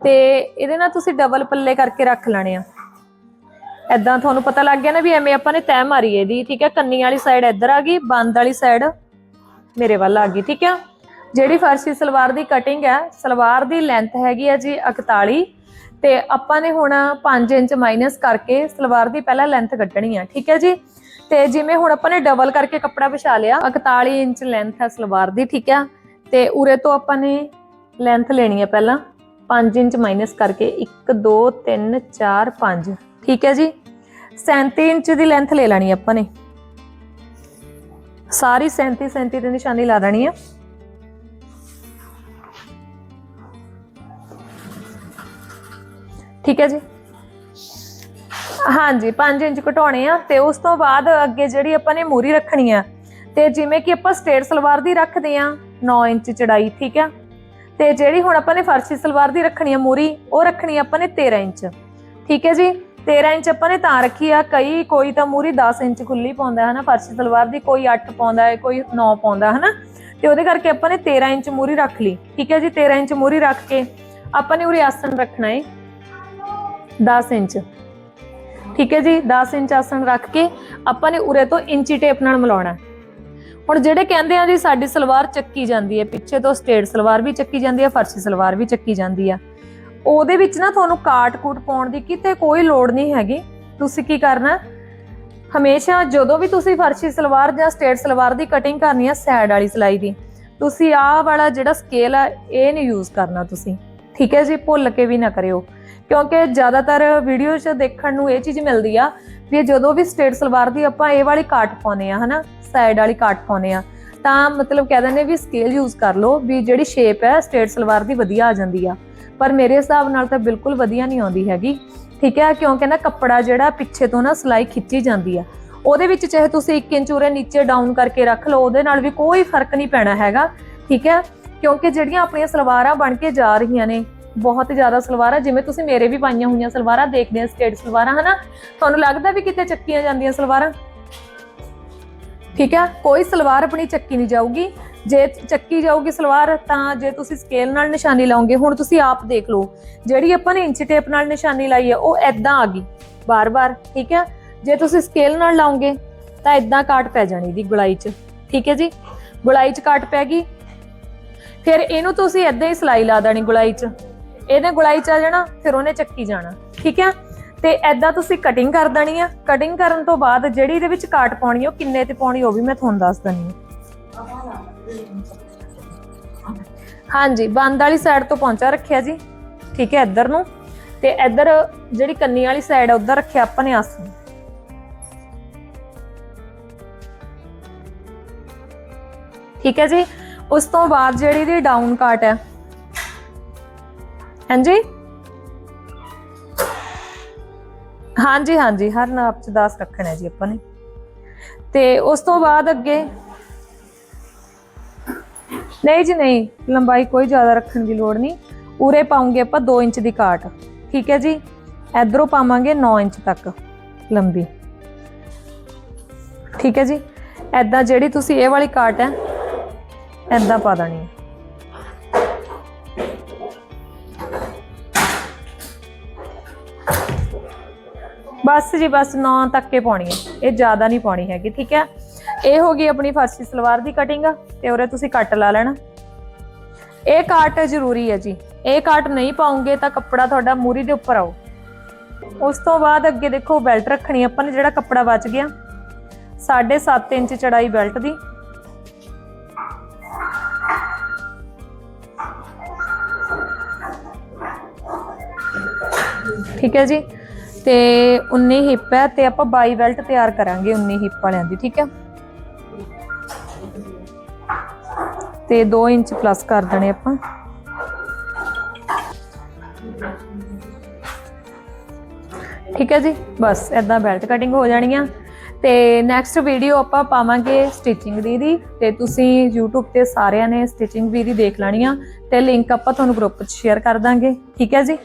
ਤੇ ਇਹਦੇ ਨਾਲ ਤੁਸੀਂ ਡਬਲ ਪੱਲੇ ਕਰਕੇ ਰੱਖ ਲੈਣੇ ਆ। ਐਦਾਂ ਤੁਹਾਨੂੰ ਪਤਾ ਲੱਗ ਗਿਆ ਨਾ ਵੀ ਐਵੇਂ ਆਪਾਂ ਨੇ ਤੈਅ ਮਾਰੀ ਇਹਦੀ, ਠੀਕ ਹੈ? ਕੰਨੀ ਵਾਲੀ ਸਾਈਡ ਇੱਧਰ ਆ ਗਈ, ਬੰਦ ਵਾਲੀ ਸਾਈਡ ਮੇਰੇ ਵੱਲ ਆ ਗਈ, ਠੀਕ ਹੈ? ਜਿਹੜੀ ਫਰਸ਼ੀ ਸਲਵਾਰ ਦੀ ਕਟਿੰਗ ਹੈ, ਸਲਵਾਰ ਦੀ ਲੈਂਥ ਹੈਗੀ ਹੈ ਜੀ 41 ਤੇ ਆਪਾਂ ਨੇ ਹੁਣ 5 ਇੰਚ ਮਾਈਨਸ ਕਰਕੇ ਸਲਵਾਰ ਦੀ ਪਹਿਲਾਂ ਲੈਂਥ ਕੱਢਣੀ ਹੈ ਠੀਕ ਹੈ ਜੀ? ਤੇ ਜਿਵੇਂ ਹੁਣ ਆਪਾਂ ਨੇ ਡਬਲ ਕਰਕੇ ਕੱਪੜਾ ਵਿਛਾ ਲਿਆ 41 ਇੰਚ ਲੈਂਥ ਹੈ ਸਲਵਾਰ ਦੀ, ਠੀਕ ਹੈ? ਤੇ ਉਰੇ ਤੋਂ ਆਪਾਂ ਨੇ ਲੈਂਥ ਲੈਣੀ ਹੈ ਪਹਿਲਾਂ। 5 ਇੰਚ ਮਾਈਨਸ ਕਰਕੇ 1 2 3 4 5 ਠੀਕ ਹੈ ਜੀ? 37 ਇੰਚ ਦੀ ਲੈਂਥ ਲੈ ਲੈਣੀ ਆਪਾਂ ਨੇ। ਸਾਰੀ 37 37 ਦੀ ਨਿਸ਼ਾਨੀ ਲਾ ਦੇਣੀ ਆ। ਠੀਕ ਹੈ ਜੀ? ਹਾਂਜੀ 5 ਇੰਚ ਘਟਾਉਣੇ ਆ ਤੇ ਉਸ ਤੋਂ ਬਾਅਦ ਅੱਗੇ ਜਿਹੜੀ ਆਪਾਂ ਨੇ ਮੂਰੀ ਰੱਖਣੀ ਆ, ਤੇ ਜਿਵੇਂ ਕਿ ਆਪਾਂ ਸਟੇਟ ਸਲਵਾਰ ਦੀ ਰੱਖਦੇ ਆ 9 ਇੰਚ ਚੜਾਈ, ਠੀਕ ਆ? ਤੇ ਜਿਹੜੀ ਹੁਣ ਆਪਾਂ ਨੇ ਫਰਸ਼ੀ ਸਲਵਾਰ ਦੀ ਰੱਖਣੀ ਆ ਮੂਰੀ, ਉਹ ਰੱਖਣੀ ਆਪਾਂ ਨੇ 13 ਇੰਚ। ਠੀਕ ਹੈ ਜੀ? 13 ਇੰਚ ਆਪਾਂ ਨੇ ਤਾਂ ਰੱਖੀ ਆ। ਕਈ ਕੋਈ ਤਾਂ ਮੂਰੀ 10 ਇੰਚ ਖੁੱਲੀ ਪਾਉਂਦਾ ਹੈ ਨਾ ਫਰਸ਼ੀ ਸਲਵਾਰ ਦੀ ਕੋਈ 8 ਪਾਉਂਦਾ ਹੈ, ਕੋਈ 9 ਪਾਉਂਦਾ ਹੈ ਨਾ ਤੇ ਉਹਦੇ ਕਰਕੇ ਆਪਾਂ ਨੇ 13 ਇੰਚ ਮੂਰੀ ਰੱਖ ਲਈ। ਠੀਕ ਹੈ ਜੀ? 13 ਇੰਚ ਮੂਰੀ ਰੱਖ ਕੇ ਆਪਾਂ ਨੇ ਉਰੇ ਆਸਣ ਰੱਖਣਾ ਹੈ 10 ਇੰਚ। ਠੀਕ ਹੈ ਜੀ? 10 ਇੰਚ ਆਸਣ ਰੱਖ ਕੇ ਆਪਾਂ ਨੇ ਉਰੇ ਤੋਂ ਇੰਚੀ ਟੇਪ ਨਾਲ ਮਿਲਾਉਣਾ। ਹੁਣ ਜਿਹੜੇ ਕਹਿੰਦੇ ਆ ਜੀ ਸਾਡੀ ਸਲਵਾਰ ਚੱਕੀ ਜਾਂਦੀ ਹੈ, ਪਿੱਛੇ ਤੋਂ ਸਟੇਟ ਸਲਵਾਰ ਵੀ ਚੱਕੀ ਜਾਂਦੀ ਹੈ, ਫਰਸ਼ੀ ਸਲਵਾਰ ਵੀ ਚੱਕੀ ਜਾਂਦੀ ਆ। ਉਹਦੇ ਵਿੱਚ ਨਾ ਤੁਹਾਨੂੰ ਕਾਟ ਕੂਟ ਪਾਉਣ ਦੀ ਕਿਤੇ ਕੋਈ ਲੋੜ ਨਹੀਂ ਹੈਗੀ। ਤੁਸੀਂ ਕੀ ਕਰਨਾ? ਹਮੇਸ਼ਾ ਜਦੋਂ ਵੀ ਤੁਸੀਂ ਫਰਸ਼ੀ ਸਲਵਾਰ ਜਾਂ ਸਟੇਟ ਸਲਵਾਰ ਦੀ ਕਟਿੰਗ ਕਰਨੀ ਆ ਸਾਈਡ ਵਾਲੀ ਸਲਾਈ ਦੀ। ਤੁਸੀਂ ਆਹ ਵਾਲਾ ਜਿਹੜਾ ਸਕੇਲ ਆ, ਇਹ ਨਹੀਂ ਯੂਜ਼ ਕਰਨਾ ਤੁਸੀਂ। ਠੀਕ ਹੈ ਜੀ, ਭੁੱਲ ਕੇ ਵੀ ਨਾ ਕਰਿਓ। ਕਿਉਂਕਿ ਜ਼ਿਆਦਾਤਰ ਵੀਡੀਓ 'ਚ ਦੇਖਣ ਨੂੰ ਇਹ ਚੀਜ਼ ਮਿਲਦੀ ਆ ਵੀ ਜਦੋਂ ਵੀ ਸਟੇਟ ਸਲਵਾਰ ਦੀ ਆਪਾਂ ਇਹ ਵਾਲੀ ਕਾਟ ਪਾਉਨੇ ਆ, ਹਨਾ? ਸਾਈਡ ਵਾਲੀ ਕਾਟ ਪਾਉਨੇ ਆ, ਤਾਂ ਮਤਲਬ ਕਹਿ ਦਿੰਦੇ ਵੀ ਸਕੇਲ ਯੂਜ਼ ਕਰ ਲਓ ਵੀ ਜਿਹੜੀ ਸ਼ੇਪ ਹੈ ਸਟੇਟ ਸਲਵਾਰ ਦੀ ਵਧੀਆ ਆ ਜਾਂਦੀ ਆ। ਪਰ ਮੇਰੇ ਹਿਸਾਬ ਨਾਲ ਤਾਂ ਬਿਲਕੁਲ ਵਧੀਆ ਨਹੀਂ ਆਉਂਦੀ ਹੈਗੀ। ਠੀਕ ਹੈ? ਕਿਉਂਕਿ ਨਾ ਕੱਪੜਾ ਜਿਹੜਾ ਪਿੱਛੇ ਤੋਂ ਨਾ ਸਲਾਈ ਖਿੱਚੀ ਜਾਂਦੀ ਆ। ਉਹਦੇ ਵਿੱਚ ਚਾਹੇ ਤੁਸੀਂ 1 ਇੰਚ ਉਰੇ ਨੀਚੇ ਡਾਊਨ ਕਰਕੇ ਰੱਖ ਲਓ, ਉਹਦੇ ਨਾਲ ਵੀ ਕੋਈ ਫ਼ਰਕ ਨਹੀਂ ਪੈਣਾ ਹੈਗਾ। ਠੀਕ ਹੈ? ਕਿਉਂਕਿ ਜਿਹੜੀਆਂ ਆਪਣੀਆਂ ਸਲਵਾਰਾਂ ਬਣ ਕੇ ਜਾ ਰਹੀਆਂ ਨੇ ਬਹੁਤ ਜ਼ਿਆਦਾ ਸਲਵਾਰਾਂ ਜਿਵੇਂ ਤੁਸੀਂ ਮੇਰੇ ਵੀ ਪਾਈਆਂ ਹੋਈਆਂ ਸਲਵਾਰਾਂ ਦੇਖਦੇ ਆ ਸਟੇਟ ਸਲਵਾਰਾਂ, ਹਨਾ? ਤੁਹਾਨੂੰ ਲੱਗਦਾ ਵੀ ਕਿਤੇ ਚੱਕੀਆਂ ਜਾਂਦੀਆਂ ਸਲਵਾਰਾਂ? ਠੀਕ ਹੈ ਕੋਈ ਸਲਵਾਰ ਆਪਣੀ ਚੱਕੀ ਨਹੀਂ ਜਾਊਗੀ। ਜੇ ਚੱਕੀ ਜਾਊਗੀ ਸਲਵਾਰ, ਤਾਂ ਜੇ ਤੁਸੀਂ ਸਕੇਲ ਨਾਲ ਨਿਸ਼ਾਨੀ ਲਾਓਗੇ ਹੁਣ ਤੁਸੀਂ ਆਪ ਦੇਖ ਲਓ। ਜਿਹੜੀ ਆਪਾਂ ਨੇ ਇੰਚ ਟੇਪ ਨਾਲ ਨਿਸ਼ਾਨੀ ਲਾਈ ਹੈ ਉਹ ਐਦਾਂ ਆ ਗਈ, ਬਾਰ-ਬਾਰ, ਠੀਕ ਹੈ ਜੇ ਤੁਸੀਂ ਸਕੇਲ ਨਾਲ ਲਾਓਗੇ ਤਾਂ ਐਦਾਂ ਕਾਟ ਪੈ ਜਾਣੀ ਦੀ ਗੁਲਾਈ 'ਚ, ਠੀਕ ਹੈ ਜੀ? ਗੁਲਾਈ 'ਚ ਕਾਟ ਪੈ ਗਈ। ਫਿਰ ਇਹਨੂੰ ਤੁਸੀਂ ਐਦਾਂ ਹੀ ਸਲਾਈ ਲਾ ਦੇਣੀ ਗੁਲਾਈ 'ਚ। ਇਹਨੇ ਗੁਲਾਈ 'ਚ ਜਾਣਾ, ਫਿਰ ਉਹਨੇ ਚੱਕੀ ਜਾਣਾ, ਠੀਕ ਹੈ ਤੇ ਐਦਾਂ ਤੁਸੀਂ ਕਟਿੰਗ ਕਰ ਦੇਣੀ ਆ। ਕਟਿੰਗ ਕਰਨ ਤੋਂ ਬਾਅਦ ਜਿਹੜੀ ਇਹਦੇ ਵਿੱਚ ਕਾਟ ਪਾਉਣੀ ਉਹ ਕਿੰਨੇ ਤੇ ਪਾਉਣੀ, ਉਹ ਵੀ ਮੈਂ ਤੁਹਾਨੂੰ ਦੱਸ ਦਿੰਨੀ ਆ। ਹਾਂਜੀ, ਬੰਦ ਵਾਲੀ ਸਾਈਡ ਤੋਂ ਪਹੁੰਚਾ ਰੱਖਿਆ ਜੀ, ਠੀਕ ਹੈ ਇੱਧਰ ਨੂੰ। ਤੇ ਇੱਧਰ ਜਿਹੜੀ ਕੰਨੀ ਵਾਲੀ ਸਾਈਡ ਹੈ ਉਧਰ ਰੱਖਿਆ ਆਪਾਂ ਨੇ ਆਸਣ। ਠੀਕ ਹੈ ਜੀ? ਉਸ ਤੋਂ ਬਾਅਦ ਜਿਹੜੀ ਦੀ ਡਾਊਨ ਕਾਟ ਹੈ ਹਾਂਜੀ? ਹਾਂਜੀ ਹਾਂਜੀ, ਹਰ ਨਾਪ ਚ 10 ਰੱਖਣਾ ਜੀ ਆਪਾਂ ਨੇ। ਤੇ ਉਸ ਤੋਂ ਬਾਅਦ ਅੱਗੇ? ਨਹੀਂ ਜੀ, ਨਹੀਂ, ਲੰਬਾਈ ਕੋਈ ਜ਼ਿਆਦਾ ਰੱਖਣ ਦੀ ਲੋੜ ਨਹੀਂ। ਉਰੇ ਪਾਉਂਗੇ ਆਪਾਂ 2 ਇੰਚ ਦੀ ਕਾਟ ਠੀਕ ਹੈ ਜੀ? ਇਧਰੋਂ ਪਾਵਾਂਗੇ 9 ਇੰਚ ਤੱਕ ਲੰਬੀ। ਠੀਕ ਹੈ ਜੀ? ਐਦਾਂ ਜਿਹੜੀ ਤੁਸੀਂ ਇਹ ਵਾਲੀ ਕਾਟ ਹੈ ਐਦਾਂ ਪਾ ਦੇਣੀ ਹੈ। ਬਸ ਜੀ, ਬਸ 9 ਤੱਕ ਕੇ ਪਾਉਣੀ ਹੈ। ਇਹ ਜ਼ਿਆਦਾ ਨਹੀਂ ਪਾਉਣੀ ਹੈਗੀ, ਠੀਕ ਹੈ? ਇਹ ਹੋ ਗਈ ਆਪਣੀ ਫਰਸ਼ੀ ਸਲਵਾਰ ਦੀ ਕਟਿੰਗ ਤੇ ਉਰੇ ਤੁਸੀਂ ਕੱਟ ਲਾ ਲੈਣਾ। ਇਹ ਕਾਟ ਜ਼ਰੂਰੀ ਹੈ ਜੀ। ਇਹ ਕਾਟ ਨਹੀਂ ਪਾਉਂਗੇ ਤਾਂ ਕੱਪੜਾ ਤੁਹਾਡਾ ਮੂਰੀ ਦੇ ਉੱਪਰ ਆਓ ਉਸ ਤੋਂ ਬਾਅਦ ਅੱਗੇ ਦੇਖੋ ਬੈਲਟ ਰੱਖਣੀ ਆਪਾਂ ਨੇ, ਜਿਹੜਾ ਕੱਪੜਾ ਬਚ ਗਿਆ। 7.5 ਇੰਚ ਚੜਾਈ ਬੈਲਟ ਦੀ। ਠੀਕ ਹੈ ਜੀ? ਤੇ 19 ਹਿੱਪ ਹੈ ਤੇ ਆਪਾਂ 22 ਬੈਲਟ ਤਿਆਰ ਕਰਾਂਗੇ 19 ਹਿੱਪ ਵਾਲਿਆਂ ਦੀ, ਠੀਕ ਹੈ? ਤੇ 2 ਇੰਚ ਪਲੱਸ ਕਰ ਦੇਣੇ ਆਪਾਂ। ਠੀਕ ਹੈ ਜੀ? ਬਸ ਇਦਾਂ ਬੈਲਟ ਕਟਿੰਗ ਹੋ ਜਾਣੀ ਆ ਤੇ ਨੈਕਸਟ ਵੀਡੀਓ ਆਪਾਂ ਪਾਵਾਂਗੇ ਸਟਿਚਿੰਗ ਦੀ ਦੀ, ਤੇ ਤੁਸੀਂ YouTube ਤੇ ਸਾਰਿਆਂ ਨੇ ਸਟਿਚਿੰਗ ਵੀ ਦੀ ਦੇਖ ਲੈਣੀ ਆ, ਤੇ ਲਿੰਕ ਆਪਾਂ ਤੁਹਾਨੂੰ ਗਰੁੱਪ 'ਚ ਸ਼ੇਅਰ ਕਰ ਦਾਂਗੇ। ਠੀਕ ਹੈ ਜੀ?